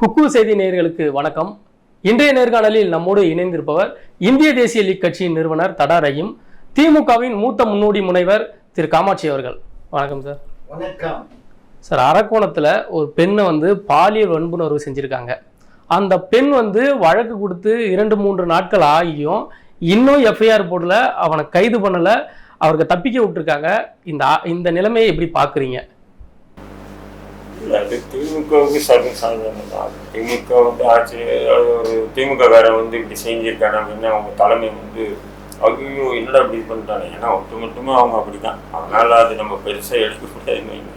குக்கு செய்தி நேயர்களுக்கு வணக்கம். இன்றைய நேர்காணலில் நம்மோடு இணைந்திருப்பவர் இந்திய தேசிய லீக் கட்சியின் நிறுவனர் தடா ரஹீம் திமுகவின் மூத்த முன்னோடி முனைவர் திரு காமாட்சி அவர்கள். வணக்கம் சார். வணக்கம். சார் அரக்கோணத்தில் ஒரு பெண்ணை வந்து பாலியல் வன்புணர்வு செஞ்சுருக்காங்க. அந்த பெண் வந்து வழக்கு கொடுத்து இரண்டு மூன்று நாட்கள் ஆகியும் இன்னும் எஃப்ஐஆர் போடல அவனை கைது பண்ணலை அவருக்கு தப்பிக்க விட்டுருக்காங்க. இந்த இந்த நிலைமையை எப்படி பார்க்குறீங்க அது திமுகவுக்கு சர்வ சாதாரணம் தான். திமுக வந்து ஆட்சி ஒரு திமுக வேற வந்து இப்படி செஞ்சிருக்காங்க அப்படின்னா அவங்க தலைமை வந்து ஐயோ என்னடா இப்படி பண்ணிட்டாங்க? ஏன்னா ஒட்டுமொத்தமா அவங்க அப்படிதான் அதனால அது நம்ம பெருசா எடுக்கக்கூடாதுன்னு வைங்க.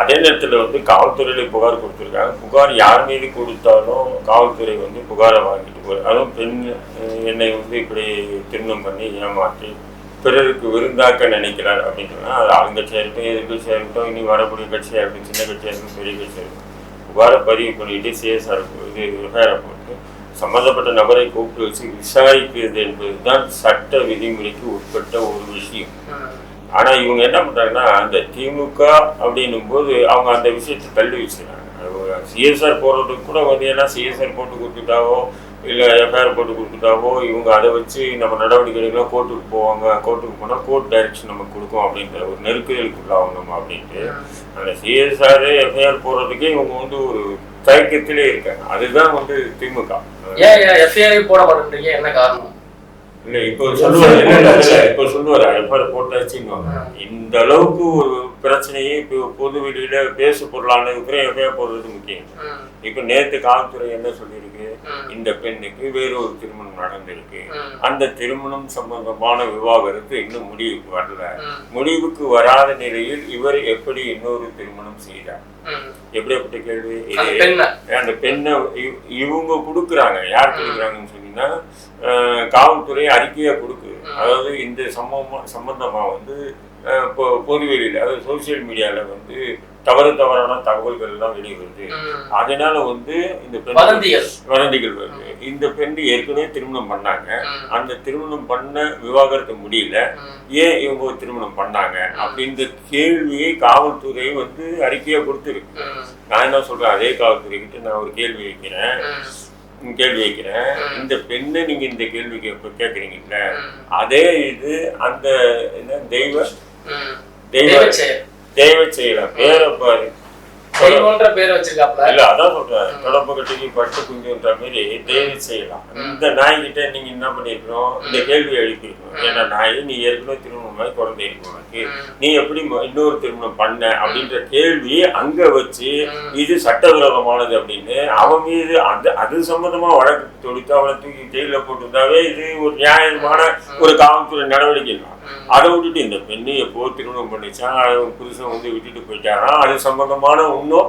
அதே நேரத்தில் வந்து காவல்துறையில புகார் கொடுத்துருக்காங்க. புகார் யார் மீது கொடுத்தாலும் காவல்துறை வந்து புகாரை வாங்கிட்டு போய் அதுவும் பெண் என்னை வந்து இப்படி திருமணம் பண்ணி ஏமாற்றி பிறருக்கு விருந்தாக்க நினைக்கிறார் அப்படின்னு சொன்னா அது ஆளுங்கட்சியாக இருக்கட்டும் எதிர்கட்சியாக இருக்கட்டும் இனி வரக்கூடிய கட்சியாக இருக்கட்டும் சின்ன கட்சியாக இருக்கட்டும் பெரிய கட்சியாக இருக்கும் புகாரை பதிவு பண்ணிட்டு சிஎஸ்ஆர் இது விவகாரம் போட்டு சம்மந்தப்பட்ட நபரை கூப்பிட்டு வச்சு விசாரிக்கிறது என்பதுதான் சட்ட விதிமுறைக்கு உட்பட்ட ஒரு விஷயம். ஆனால் இவங்க என்ன பண்ணுறாங்கன்னா அந்த திமுக அப்படின்னும் போது அவங்க அந்த விஷயத்தை தள்ளி வச்சுக்கிறாங்க. சிஎஸ்ஆர் போடுறதுக்கு கூட வந்து ஏன்னா சிஎஸ்ஆர் போட்டு கொடுத்துட்டாவோ இல்லை எஃப்ஐஆர் போட்டு கொடுத்துட்டாவோ இவங்க அதை வச்சு நம்ம நடவடிக்கைகள்லாம் கோர்ட்டுக்கு போவாங்க. கோர்ட்டுக்கு போனால் கோர்ட் டைரக்ஷன் நமக்கு கொடுக்கும் அப்படின்ற ஒரு நெருக்கடிகளுக்குள்ளாகும் நம்ம அப்படின்ட்டு. அந்த சிஎஸ்ஆர் எஃப்ஐஆர் போடுறதுக்கே இவங்க வந்து ஒரு தயக்கத்திலே இருக்காங்க. அதுதான் வந்து திமுக. ஏன் எஃப்ஐஆர் போட மாட்டேன்றீங்க என்ன காரணம்? இல்ல இப்போ சொல்லுவாரு இப்போ சொல்லுவாரு எப்பாரு போட்டாச்சுன்னு இந்த அளவுக்கு ஒரு பிரச்சனையே இப்போ பொது வெளியில பேசு பொருளானதுக்கு எஃப்ஐஆர் போடுறது முக்கியம். இப்ப நேத்து காவல்துறை என்ன சொல்லியிருக்கு? இந்த பெண்ணுக்கு வேறொரு திருமணம் நடந்திருக்கு. அந்த திருமணம் சம்பந்தமான விவாகரத்து இன்னும் முடிவுக்கு வரல. முடிவுக்கு வராத நிலையில் இவர் எப்படி இன்னொரு திருமணம் செய்தார்? எப்படிப்பட்ட கேள்வி? அந்த பெண்ணை. அந்த பெண்ணை இவ- இவங்க கொடுக்குறாங்க. யார் கொடுக்குறாங்கன்னு சொன்னீங்கன்னா அஹ், காவல்துறை அறிக்கையா கொடுக்குது அதாவது இந்த சம்பவமா சம்பந்தமா வந்து அஹ், பொ- பொதுவெளியில அதாவது சோசியல் மீடியால வந்து தவறு தவறான தகவல்கள் எல்லாம் வெளிவருது. அதனால வந்து இந்த வதந்திகள். வருது. இந்த பெண் ஏற்கனவே திருமணம் பண்ணாங்க. அந்த திருமணம் பண்ண விவாகரத்து முடியல. ஏன் இவங்க திருமணம் பண்ணாங்க? அப்படின்ற கேள்வியை காவல்துறை வந்து அறிக்கையா கொடுத்துருக்கு. நான் என்ன சொல்றேன்? அதே காவல்துறை கிட்ட நான் ஒரு கேள்வி வைக்கிறேன். கேள்வி வைக்கிறேன் இந்த பெண்ணை நீங்க இந்த கேள்வி கேட்க கேட்குறீங்கல்ல? அதே இது அந்த என்ன தெய்வ? தெய்வ. தெய்வ செய்யலாம் பேரை பாரு. இல்ல அதான் சொல்றேன். தொடர்பு கட்டிக்கு பட்டு குஞ்சுன்ற மாதிரி தெய்வ செய்யலாம் இந்த நாய்கிட்ட நீங்க என்ன பண்ணிருக்கணும்? இந்த கேள்வி எழுப்பியிருக்கணும் ஏன்னா நாய் நீ ஏற்கனவே குழந்தை இருக்கு உனக்கு. நீ எப்படி இன்னொரு திருமணம் பண்ண அப்படின்ற கேள்வி அங்க வச்சு இது சட்டவிரோதமானது அப்படின்னு அவன் மீது அந்த அது சம்பந்தமா வழக்கு தொடுத்து அவனை தூக்கி ஜெயில போட்டிருந்தாவே இது ஒரு நியாயமான ஒரு காவல்துறை நடவடிக்கை. தான் அதை விட்டுட்டு இந்த பெண்ணு எப்போ திருமணம் பண்ணிச்சான் புருஷன் வந்து விட்டுட்டு போயிட்டாராம் அது சம்பந்தமான இன்னும்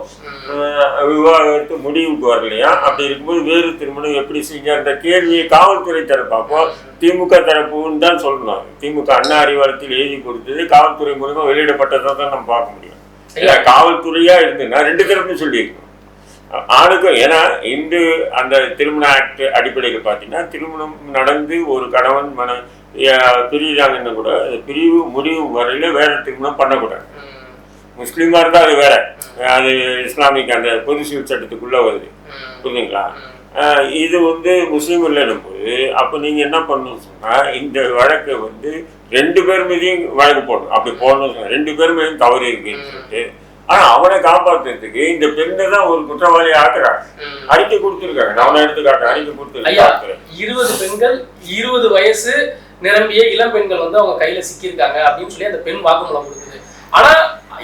விவாகரத்து முடிவுக்கு வரலையா? அப்படி இருக்கும்போது வேறு திருமணம் எப்படி செஞ்சான்ற கேள்வியை காவல்துறை தரப்பு அப்போ திமுக தரப்புன்னு தான் சொல்லணும். திமுக அண்ணா அறிவாலயத்தில் எழுதி கொடுத்தது காவல்துறை மூலமா வெளியிடப்பட்டதை தான் நம்ம பார்க்க முடியும். காவல்துறையா இருந்துன்னா ரெண்டு தரப்பும் சொல்லியிருக்கணும். ஆணுக்கும் ஏன்னா இந்து அந்த திருமண ஆக்ட் அடிப்படையில் பார்த்தீங்கன்னா திருமணம் நடந்து ஒரு கணவன் மன பிரியுறாங்கன்னா கூட பிரிவு முடிவு வரையில வேற திருமணம் பண்ணக்கூடாது. முஸ்லீமா இருந்தா அது வேற. அது இஸ்லாமிக் அந்த பொது சிவில் சட்டத்துக்குள்ள வருது. புரியுதுங்களா? இது வந்து முஸ்லீம் இல்லைன்னும் போது அப்போ நீங்க என்ன பண்ணணும் சொன்னா இந்த வழக்கை வந்து ரெண்டு பேர் மீதையும் வழக்கு போடணும். அப்படி போடணும் ரெண்டு பேர் மீதும் தவறு இருக்குன்னு சொல்லிட்டு ஆனா அவனை காப்பாத்துறதுக்கு இந்த பெண்ணை தான் ஒரு குற்றவாளி ஆக்குறாங்க. அறிக்கை கொடுத்துருக்காங்க. நான் அவனை எடுத்து காட்டுறேன் அறிக்கை கொடுத்துருக்காங்க இருபது பெண்கள் இருபது வயசு நிரம்பிய இளம் பெண்கள் வந்து அவங்க கையில சிக்கியிருக்காங்க அப்படின்னு சொல்லி அந்த பெண் வாக்குமூலம் கொடுக்குது. ஆனா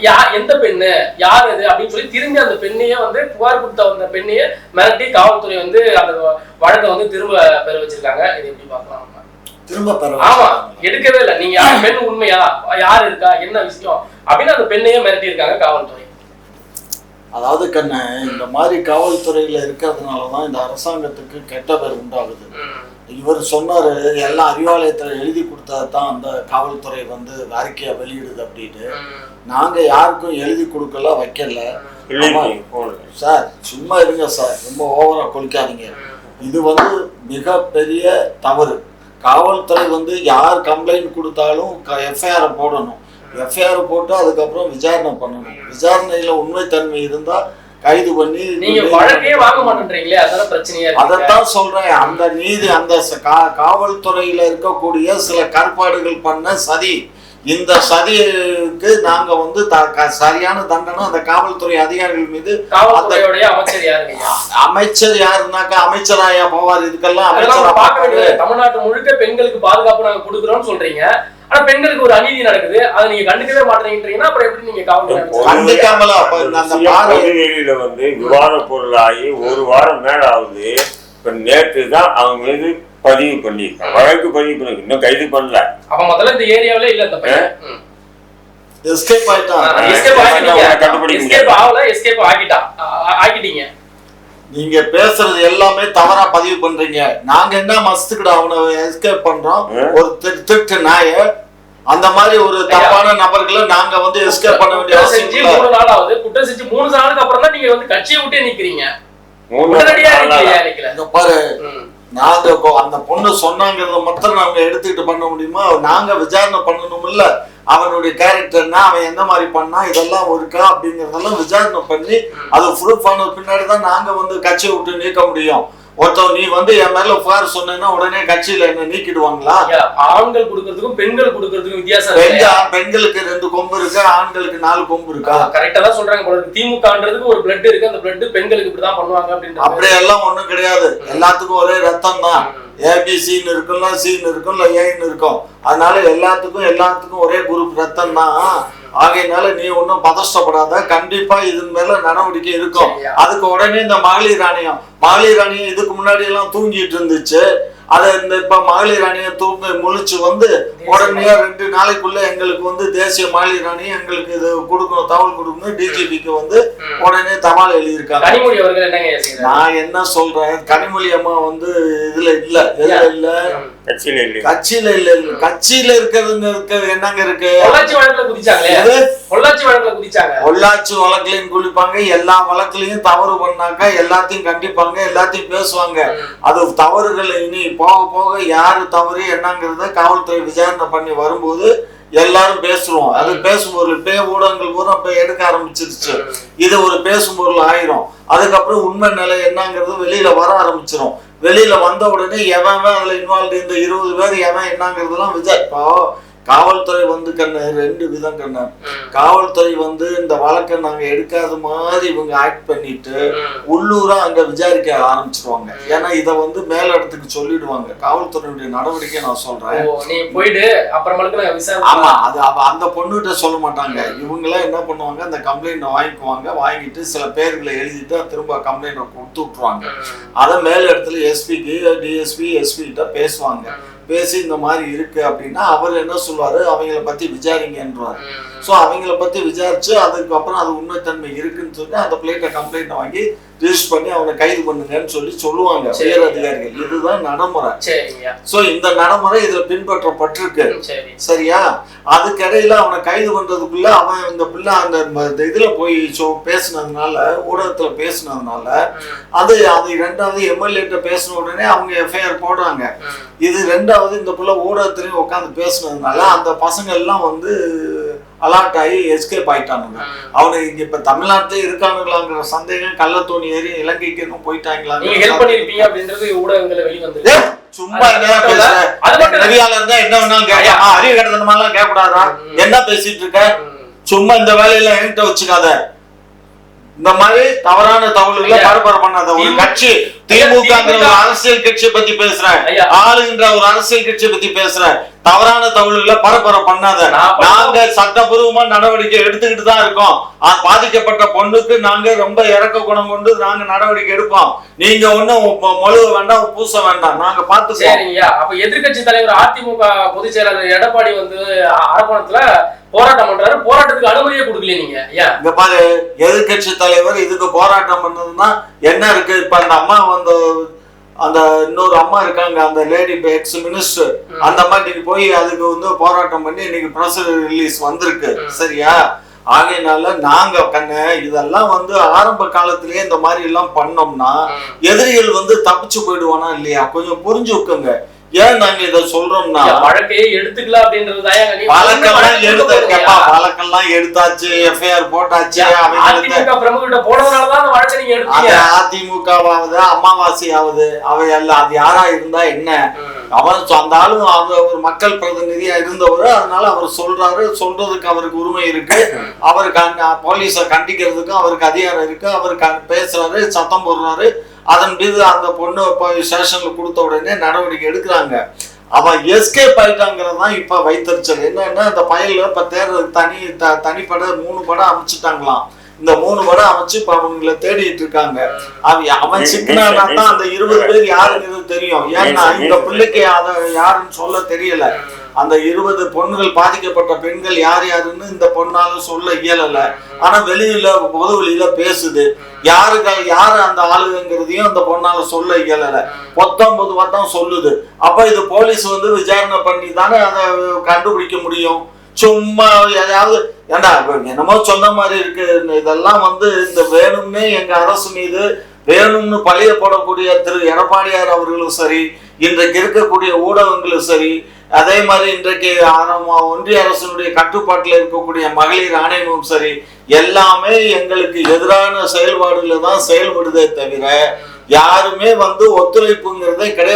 யா எந்த பெண்ணு யார் இது அப்படின்னு சொல்லி திரும்பி அந்த பெண்ணையே வந்து புகார் கொடுத்த அந்த பெண்ணையே மிரட்டி காவல்துறை வந்து அந்த வழக்கை வந்து திரும்ப பெற வச்சிருக்காங்க. இது எப்படி பார்க்கலாம்? திரும்ப பெற ஆமா எடுக்கவே இல்லை. நீங்க யார் பெண் உண்மையா? யார் இருக்கா? என்ன விஷயம்? அப்படின்னு அந்த பெண்ணையே மிரட்டி இருக்காங்க காவல்துறை. அதாவது கண்ணு இந்த மாதிரி காவல்துறையில இருக்கிறதுனால தான் இந்த அரசாங்கத்துக்கு கெட்ட பேர் உண்டாகுது. இவர் சொன்னாரு எல்லாம் அறிவாலயத்துல எழுதி கொடுத்தா தான் அந்த காவல்துறை வந்து அறிக்கையை வெளியிடுது அப்படின்னு நாங்க யாருக்கும் எழுதி கொடுக்கல வைக்கல. சார் சும்மா இருங்க சார். ரொம்ப ஓவரா கொலிக்காதீங்க இது வந்து மிகப்பெரிய தவறு. காவல்துறை வந்து யார் கம்ப்ளைண்ட் கொடுத்தாலும் எஃப்ஐஆர் போடணும். எஃப்ஐஆர் போட்டு அதுக்கப்புறம் விசாரணை பண்ணணும். விசாரணையில் உண்மைத்தன்மை இருந்தால் கைது பண்ணி அதைத்தான் சொல்றேன். அந்த நீதி அந்த காவல்துறையில இருக்கக்கூடிய சில கற்பாடுகள் பண்ண சதி. இந்த சதிக்கு நாங்க வந்து சரியான தண்டனை அந்த காவல்துறை அதிகாரிகள் மீது அமைச்சர்? அமைச்சர் யாருனாக்கா அமைச்சராயா போவார். இதுக்கெல்லாம் அமைச்சரா பார்க்க தமிழ்நாட்டு முழுக்க பெண்களுக்கு பாதுகாப்பு நாங்க கொடுக்குறோம்னு சொல்றீங்க. ஆனா பெண்களுக்கு ஒரு அநீதி நடக்குது. அதை நீங்க கண்டுக்கவே மாட்டேங்கிறீங்கன்னா அப்புறம் எப்படி நீங்க பகுதிகளில வந்து விவாத பொருளாகி ஒரு வாரம் மேல ஆகுது இப்ப நேற்று தான் அவங்க மீது பதிவு பண்ணியிருக்காங்க. வழக்கு பதிவு பண்ணி இன்னும் கைது பண்ணல. அவன் முதல்ல இந்த ஏரியாவிலே இல்ல இந்த பையன். ம். எஸ்கேப் ஆயிட்டான் எஸ்கேப் escape ஆகிட்டீங்க எஸ்கேப். ஆகல எஸ்கேப் ஆகிட்டான் ஆ- ஆ- ஆக்கிட்டீங்க நீங்க பேசுறது எல்லாமே தவறா பதிவு பண்றீங்க. நாங்க என்ன மஸ்துக்கிட அவனை எஸ்கேப் பண்றோம். ஒரு திரு- திருட்டு நாய. அந்த மாதிரி ஒரு தப்பான நபர்களை நாங்க வந்து எஸ்கேப் பண்ண வேண்டிய அவசியம் இல்ல. மூணு நாள் ஆகுது. குற்றம் செஞ்சு மூணு நாளுக்கு அப்புறம் தான் நீங்க வந்து கட்சியை விட்டே நிக்கிறீங்க. உடனடியா இங்க பாரு. ம். நாங்க இப்போ அந்த பொண்ணு சொன்னாங்கிறத மட்டும் நாங்க எடுத்துக்கிட்டு பண்ண முடியுமா? நாங்க விசாரணை பண்ணணும் இல்ல அவனுடைய கேரக்டர் என்ன அவன் எந்த மாதிரி பண்ணா இதெல்லாம் இருக்கா அப்படிங்கறதெல்லாம் விசாரணை பண்ணி அது ப்ரூஃப் ஆன பின்னாடி தான் நாங்க வந்து கட்சியை விட்டு நீக்க முடியும். ஒருத்தன் நீ வந்து என் மேல புகார் சொன்னேன்னா உடனே கட்சியில என்ன நீக்கிடுவாங்களா? ஆண்கள் கொடுக்கறதுக்கும் பெண்கள் கொடுக்கறதுக்கும் வித்தியாசம் பெண்களுக்கு ரெண்டு கொம்பு இருக்கு? ஆண்களுக்கு நாலு கொம்பு இருக்கா? கரெக்டா தான் சொல்றாங்க போல திமுகன்றதுக்கு ஒரு பிளட் இருக்கு. அந்த பிளட் பெண்களுக்கு இப்படிதான் பண்ணுவாங்க அப்படின்றது அப்படியெல்லாம் ஒண்ணும் கிடையாது. எல்லாத்துக்கும் ஒரே ரத்தம் தான். ஏபிசின்னு இருக்கும்ல சின்னு இருக்கும் இல்ல ஏன்னு இருக்கும். அதனால எல்லாத்துக்கும் எல்லாத்துக்கும் ஒரே குரூப் ரத்தம் தான். ஆகையினால நீ ஒன்றும் பதஷ்டப்படாத. கண்டிப்பா இதன் மேல நடவடிக்கை இருக்கும். அதுக்கு உடனே இந்த மகளிர் ஆணையம் மகளிர் ஆணையம் இதுக்கு முன்னாடி எல்லாம் தூங்கிட்டு இருந்துச்சு. அதை இந்த இப்ப மகளிர் ஆணையம் தூங்க முழிச்சு வந்து உடனே ரெண்டு நாளைக்குள்ள எங்களுக்கு வந்து தேசிய மகளிர் ஆணையம் எங்களுக்கு இது கொடுக்கணும் தகவல் கொடுக்கணும் டிஜிபிக்கு வந்து. உடனே தபால் எழுதியிருக்காங்க. கனிமொழி அவர்கள் என்னங்க செய்யறாரு நான் என்ன சொல்றேன்? கனிமொழி அம்மா வந்து இதுல இல்ல எதுல இல்ல. கட்சியில இல்லை கட்சியில இல்ல இல்ல கட்சியில இருக்கிறதுங்க இருக்கிறது என்னங்க இருக்கு? பொள்ளாச்சி வழக்குல குதிச்சாங்க. பொள்ளாச்சி வழக்குலையும் குளிப்பாங்க எல்லா வழக்குலையும் தவறு பண்ணாக்கா எல்லாத்தையும் கண்டிப்பாங்க எல்லாத்தையும் பேசுவாங்க. அது தவறுகள் இனி போக போக யாரு தவறு என்னங்கிறத காவல்துறை விசாரணை பண்ணி வரும்போது எல்லாரும் பேசுறோம் அது பேசும் பொருள் பே ஊடகங்கள் பூரா இப்ப எடுக்க ஆரம்பிச்சிருச்சு. இது ஒரு பேசும் பொருள் ஆயிரும். அதுக்கப்புறம் உண்மை நிலை என்னங்கிறது வெளியில வர ஆரம்பிச்சிரும். வெளியில வந்த உடனே எவன் அதுல இன்வால்வ் இந்த இருபது பேர் எவன் என்னங்கிறதெல்லாம் விஜய் இப்போ காவல்துறை வந்து கண்ணு ரெண்டு விதம் கண்ணு. காவல்துறை வந்து இந்த வழக்கை நாங்க எடுக்காத மாதிரி இவங்க ஆக்ட் பண்ணிட்டு. உள்ளூரா அங்க விசாரிக்க ஆரம்பிச்சிருவாங்க. ஏன்னா இத வந்து மேல இடத்துக்கு சொல்லிடுவாங்க. காவல்துறையுடைய நடவடிக்கை நான் சொல்றேன். போயிட்டு அப்புறமேலுக்கு ஆமா அது அந்த பொண்ணுகிட்ட சொல்ல மாட்டாங்க. இவங்களாம் என்ன பண்ணுவாங்க அந்த கம்ப்ளைண்ட் வாங்கிக்குவாங்க. வாங்கிட்டு சில பேர்களை எழுதிட்டு திரும்ப கம்ப்ளைண்ட் கொடுத்து விட்டுருவாங்க. அதை மேல் இடத்துல எஸ்பிக்கு டிஎஸ்பி எஸ்பி கிட்ட பேசுவாங்க. பேசி இந்த மாதிரி இருக்கு அப்படின்னா அவர் என்ன சொல்வாரு அவங்கள பத்தி விசாரிங்கன்றார். ஸோ அவங்கள பத்தி விசாரிச்சு அதுக்கப்புறம் அது உண்மைத்தன்மை இருக்குன்னு சொல்லி அந்த பிளேட்டை கம்ப்ளைண்ட் வாங்கி ரிஜிஸ்டர் பண்ணி அவனை கைது பண்ணுங்கன்னு சொல்லி சொல்லுவாங்க. உயர் அதிகாரிகள். இதுதான் நடைமுறை. ஸோ இந்த நடைமுறை இதுல பின்பற்றப்பட்டிருக்கு. சரியா? அதுக்கிடையில அவனை கைது பண்றதுக்குள்ள அவன் இந்த பிள்ளை அந்த இதுல போய் ஷோ பேசுனதுனால ஊடகத்துல பேசுனதுனால. அது அது ரெண்டாவது எம்எல்ஏட்ட பேசின உடனே அவங்க எஃப்ஐஆர் போடுறாங்க. இது ரெண்டாவது இந்த பிள்ளை ஊடகத்திலையும் உட்காந்து பேசுனதுனால அந்த பசங்க எல்லாம் வந்து அலர்ட் ஆகி எஸ்கேப் ஆயிட்டானுங்க. ம். அவனுக்கு இங்க இப்ப தமிழ்நாட்டிலே இருக்கானுங்களாங்கிற சந்தேகம் கள்ளத்தோணி ஏறி இலங்கைக்கு இன்னும் நீங்க ஹெல்ப் போயிட்டாங்களா பண்ணிருப்பீங்க அப்படின்றது ஏய், சும்மா பேசுற. இருந்தா என்ன வேணாலும் கேட்கலாமா அறிவு கடத்தனமாலாம் கேட்க கூடாதா. என்ன பேசிட்டு இருக்க? சும்மா இந்த வேலையில என்கிட்ட வச்சுக்காத. இந்த மாதிரி தவறான தகவல்களை ஐயா. பரபர பண்ணாத ஒரு கட்சி திமுகங்கிற ஒரு அரசியல் கட்சியை பத்தி பேசுறேன். ஆளுகின்ற ஒரு அரசியல் கட்சியை பத்தி பேசுறேன் தவறான தகவல்களை பரபர பண்ணாத. நாங்க சட்டபூர்வமா நடவடிக்கை எடுத்துக்கிட்டு தான் இருக்கோம். பாதிக்கப்பட்ட பொண்ணுக்கு நாங்க ரொம்ப இறக்க குணம் கொண்டு நாங்க நடவடிக்கை எடுப்போம். நீங்க ஒண்ணும் மொழுக வேண்டாம் பூச வேண்டாம். நாங்க பாத்துக்குவோம். சரிங்கய்யா. அப்ப எதிர்க்கட்சி தலைவர் அதிமுக பொதுச் செயலாளர் எடப்பாடி வந்து அரக்கோணத்துல போராட்டம் பண்றாரு. போராட்டத்துக்கு அனுமதியே கொடுக்கல நீங்க இங்க பாரு எதிர்க்கட்சி தலைவர் இதுக்கு போராட்டம் பண்ணதுன்னா என்ன இருக்கு? இப்ப அந்த அம்மா வந்து அந்த இன்னொரு அம்மா இருக்காங்க அந்த லேடி எக்ஸ் மினிஸ்டர் அந்த மாதிரி இன்னைக்கு போய் அதுக்கு வந்து போராட்டம் பண்ணி இன்னைக்கு ப்ரெஸ் ரிலீஸ் வந்திருக்கு. சரியா? ஆகையினால நாங்க கண்ணு இதெல்லாம் வந்து ஆரம்ப காலத்திலேயே இந்த மாதிரி எல்லாம் பண்ணோம்னா. எதிரிகள் வந்து தப்பிச்சு போயிடுவானா இல்லையா? கொஞ்சம் புரிஞ்சுக்கோங்க. ஏன் நாங்க இதை சொல்றோம்னா வழக்கையே எடுத்துக்கல அப்படின்றது வழக்கெல்லாம் எடுத்த வழக்கெல்லாம் எடுத்தாச்சு எஃப்ஐஆர் போட்டாச்சு அதிமுக பிரமுகிட்ட போனதுனாலதான் அந்த நீங்க அது எடுத்தீங்க அதிமுகவாவது அமாவாசையாவது அவ எல்லாம் அது யாரா இருந்தா என்ன. அவர் அந்த ஆளு அவர் ஒரு மக்கள் பிரதிநிதியா இருந்தவர் அதனால அவர் சொல்றாரு சொல்றதுக்கு அவருக்கு உரிமை இருக்கு. அவருக்கு போலீஸை கண்டிக்கிறதுக்கும் அவருக்கு அதிகாரம் இருக்கு. அவருக்கு பேசுறாரு சத்தம் போடுறாரு. அதன் மீது அந்த பொண்ணு இப்போ ஸ்டேஷன்ல கொடுத்த உடனே நடவடிக்கை எடுக்கிறாங்க. அவன் எஸ்கேப் ஆயிட்டாங்கிறது தான் இப்ப வைத்தறிச்சல். என்னன்னா இந்த பயலில் இப்போ தேர்தல் தனி த- தனிப்பட மூணு படம் அமைச்சிட்டாங்களாம். இந்த மூணு படம் அமைச்சு இப்ப அவங்கள தேடிட்டு இருக்காங்க. அவன் அவன் சிக்கினானா தான் அந்த இருபது பேர் யாருங்கிறது தெரியும்? ஏன்னா இந்த பிள்ளைக்கு அத யாருன்னு சொல்ல தெரியல. அந்த இருபது பொண்ணுகள் பாதிக்கப்பட்ட பெண்கள் யார் யாருன்னு இந்த பொண்ணால சொல்ல இயலல. ஆனா வெளியில பொது வெளியில பேசுது யாருக்கு யாரு அந்த ஆளுங்கிறதையும் அந்த பொண்ணால சொல்ல இயலல. பத்தொன்பது வட்டம் சொல்லுது. அப்ப இது போலீஸ் வந்து விசாரணை பண்ணி தானே அதை கண்டுபிடிக்க முடியும்? சும்மா எதாவது ஏண்டா என்னமோ சொன்ன மாதிரி இருக்கு. இதெல்லாம் வந்து இந்த வேணும்னே எங்க அரசு மீது வேணும்னு பழைய போடக்கூடிய திரு எடப்பாடியார் அவர்களும் சரி இன்றைக்கு இருக்கக்கூடிய ஊடகங்களும் சரி அதே மாதிரி இன்றைக்கு ஒன்றிய அரசினுடைய கட்டுப்பாட்டில் இருக்கக்கூடிய மகளிர் ஆணையமும் சரி எல்லாமே எங்களுக்கு எதிரான செயல்பாடுகளை தான் செயல்படுதே தவிர யாருமே வந்து ஒத்துழைப்புங்கிறதே கிடையாது.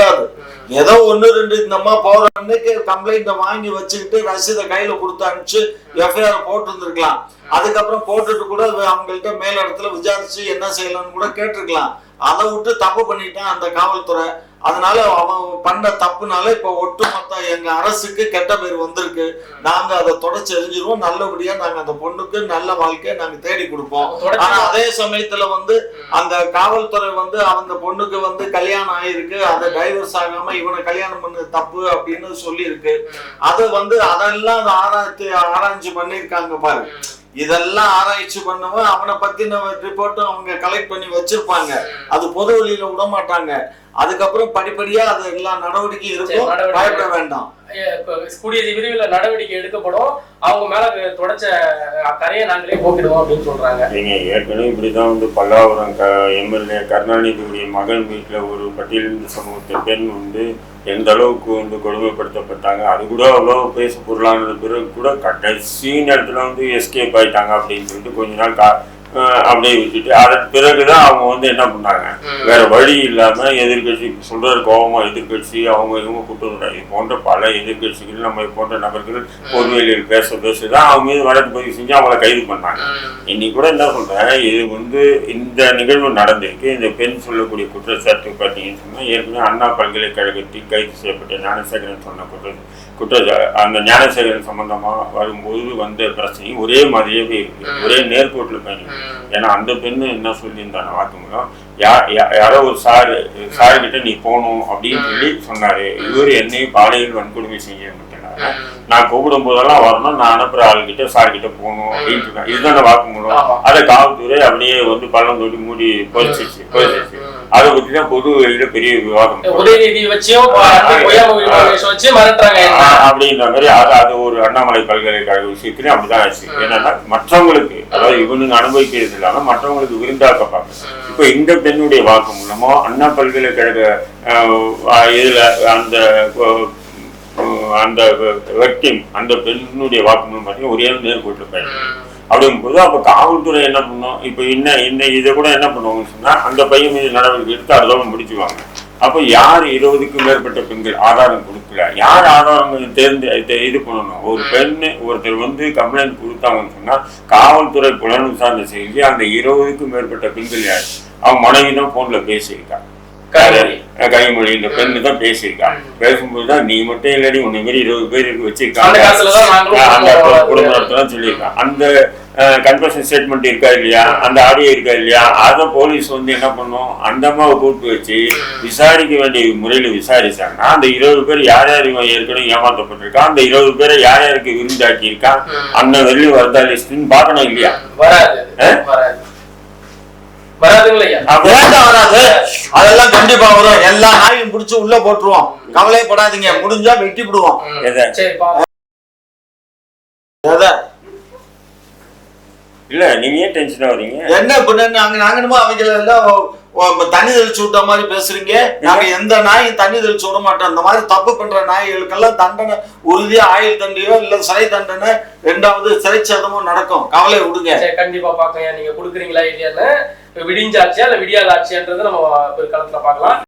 ஏதோ ஒண்ணு ரெண்டு இந்த அம்மா போற அன்னைக்கு கம்ப்ளைண்ட்டை வாங்கி வச்சுக்கிட்டு ரசீதை கையில கொடுத்து அனுப்பிச்சு எஃப்ஐஆர் போட்டு இருந்திருக்கலாம். அதுக்கப்புறம் போட்டுட்டு கூட அவங்கள்ட்ட மேல் இடத்துல விசாரிச்சு என்ன செய்யலாம்னு கூட கேட்டிருக்கலாம். அதை விட்டு தப்பு பண்ணிட்டான் அந்த காவல்துறை. அதனால அவன் பண்ண தப்புனால இப்ப ஒட்டுமொத்த எங்க அரசுக்கு கெட்ட பேர் வந்திருக்கு. நாங்க அதை தொடச்சு எரிஞ்சிருவோம் நல்லபடியா நாங்க அந்த பொண்ணுக்கு நல்ல வாழ்க்கையை நாங்க தேடி கொடுப்போம். ஆனா அதே சமயத்துல வந்து அந்த காவல்துறை வந்து அந்த பொண்ணுக்கு வந்து கல்யாணம் ஆயிருக்கு. அதை டைவர்ஸ் ஆகாம இவனை கல்யாணம் பண்ண தப்பு அப்படின்னு சொல்லியிருக்கு. அதை வந்து அதெல்லாம் ஆராய்ச்சி ஆராய்ச்சி பண்ணியிருக்காங்க பாரு. இதெல்லாம் ஆராய்ச்சி பண்ணவன் அவனை பத்தின ரிப்போர்ட்டும் அவங்க கலெக்ட் பண்ணி வச்சிருப்பாங்க. அது பொது வெளியில விட மாட்டாங்க அதுக்கப்புறம் படிப்படியா அது எல்லா நடவடிக்கையும் இருக்கும். பயப்பட வேண்டாம். கூடிய விரைவில் நடவடிக்கை எடுக்கப்படும். அவங்க மேல தொடச்ச கரையை நாங்களே போக்கிடுவோம் அப்படின்னு சொல்றாங்க. நீங்க ஏற்கனவே இப்படிதான் வந்து பல்லாவரம் க எம்எல்ஏ கருணாநிதியுடைய மகன் வீட்டில் ஒரு பட்டியலிந்த சமூகத்தை பெண் வந்து எந்த அளவுக்கு வந்து கொடுமைப்படுத்தப்பட்டாங்க அது கூட அவ்வளோ பேச பொருளானது. பிறகு கூட கடைசி நேரத்தில் வந்து எஸ்கேப் ஆயிட்டாங்க அப்படின்னு சொல்லிட்டு கொஞ்ச நாள் கா அப்படியே விட்டுட்டு அதன் பிறகுதான் அவங்க வந்து என்ன பண்ணாங்க? வேற வழி இல்லாம எதிர்கட்சி சொல்றாரு கோபமா எதிர்கட்சி அவங்க இவங்க கூட்டம் இது போன்ற பல எதிர்கட்சிகள் நம்ம போன்ற நபர்கள் பொதுவெளியில் பேச பேசதான் அவங்க மீது வழக்கு பதிவு செஞ்சு அவங்கள கைது பண்ணாங்க. இன்னைக்கு கூட என்ன சொல்றேன் இது வந்து இந்த நிகழ்வு நடந்திருக்கு. இந்த பெண் சொல்லக்கூடிய குற்றச்சாட்டு பார்த்தீங்கன்னு சொன்னா ஏற்கனவே அண்ணா பல்கலைக்கழகத்தில் கைது செய்யப்பட்ட ஞானசேகரன் சொன்ன குற்ற குற்ற அந்த ஞானசேகரன் சம்பந்தமா வரும்போது வந்த பிரச்சனையும் ஒரே மாதிரியே இருக்கு ஒரே நேர்கோட்டில் பயணிக்கும் ஏன்னா அந்த பெண்ணு என்ன சொல்லியிருந்தாங்க வாக்குமூலம் யா- யா- யாரோ ஒரு சார் சார் கிட்ட நீ போகணும் அப்படின்னு சொல்லி சொன்னாரு. இவர் என்னையும் பாலியல் வன்கொடுமை செய்ய மாட்டேனாரு. நான் கூப்பிடும் போதெல்லாம் வரணும் நான் அனுப்புற ஆளுகிட்ட சார் கிட்ட போகணும் அப்படின்னு சொன்னாங்க இதுதானே வாக்குமூலம். அதை காவல்துறை அப்படியே வந்து பள்ளம் தொட்டி மூடி பொறிச்சிச்சு பொறிச்சிச்சு அதை பத்தி தான் பொது வெளியில பெரிய விவாதம். உதயநிதி வச்சும் அப்படின்ற மாதிரி அது அது ஒரு அண்ணாமலை பல்கலைக்கழக விஷயத்துலயும் அப்படிதான் ஆச்சு. என்னன்னா மற்றவங்களுக்கு அதாவது இவனுங்க அனுபவிக்கிறது இல்லாம மற்றவங்களுக்கு விருந்தாக்கப்பாங்க இப்ப இந்த பெண்ணுடைய வாக்கு மூலமோ அண்ணா பல்கலைக்கழக இதுல அந்த அந்த வெக்டிம் அந்த பெண்ணுடைய வாக்கு மூலம் பார்த்தீங்கன்னா ஒரே நேர்கோட்டில் பயணம் அப்படிங்கும்போது அப்போ காவல்துறை என்ன பண்ணும்? இப்போ என்ன என்ன இதை கூட என்ன பண்ணுவாங்கன்னு சொன்னால் அந்த பையன் மீது நடவடிக்கை எடுத்து அதோட முடிச்சுவாங்க. அப்போ யார் இருபதுக்கும் மேற்பட்ட பெண்கள் ஆதாரம் கொடுக்கல? யார் ஆதாரம் தேர்ந்து இது- பண்ணணும்? ஒரு பெண் ஒருத்தர் வந்து கம்ப்ளைண்ட் கொடுத்தாங்கன்னு சொன்னால் காவல்துறை புலன் விசாரணை செஞ்சு அந்த இருபதுக்கும் மேற்பட்ட பெண்கள் யார்? அவங்க மனைவி தான் ஃபோனில் பேசியிருக்காங்க. கைமொழி. இந்த பெண்ணு தான் பேசியிருக்காங்க பேசும்போது தான் நீ மட்டும் இல்லடி உன்னை மாரி இருபது பேர் வச்சிருக்காங்க. அந்த குடும்பம் நடத்தலாம் சொல்லியிருக்கான் அந்த கன்ஃபர்ஷன் ஸ்டேட்மெண்ட் இருக்கா இல்லையா? அந்த ஆடியோ இருக்கா இல்லையா? அதை போலீஸ் வந்து என்ன பண்ணும்? அந்த அம்மாவை கூப்பிட்டு வச்சு விசாரிக்க வேண்டிய முறையில் விசாரிச்சாங்கன்னா அந்த இருபது பேர் யார் யார் இவன் ஏற்கனவே ஏமாற்றப்பட்டிருக்கான் அந்த இருபது பேரை யார் யாருக்கு விருந்தாக்கி இருக்கான் அந்த வெளியே வருதா. லிஸ்ட்னு பார்க்கணும் இல்லையா அதெல்லாம் கண்டிப்பா வரும். எல்லா நாயும் பிடிச்சு உள்ள போட்டுருவோம். கவலையப்படாதீங்க. முடிஞ்சா வெட்டி விடுவோம் எதை? இல்ல நீங்க ஏன் டென்ஷன் ஆகுறீங்க என்ன இப்ப நாங்க நாங்க என்னமோ அவங்க எல்லாம் தண்ணி தெளிச்சு விட்ட மாதிரி பேசுறீங்க. நாங்க எந்த நாயும் தண்ணி தெளிச்சு விட மாட்டோம். இந்த மாதிரி தப்பு பண்ற நாய்களுக்கெல்லாம் தண்டனை உறுதியா ஆயுள் தண்டையோ இல்ல சிறை தண்டனை ரெண்டாவது சிறை சேதமோ நடக்கும். கவலை விடுங்க. சரி கண்டிப்பா பாக்கங்க நீங்க குடுக்குறீங்களா இல்லையான்னு விடிஞ்சாட்சியா இல்ல விடியாத ஆட்சியான்றதை நம்ம பிற்காலத்துல பார்க்கலாம்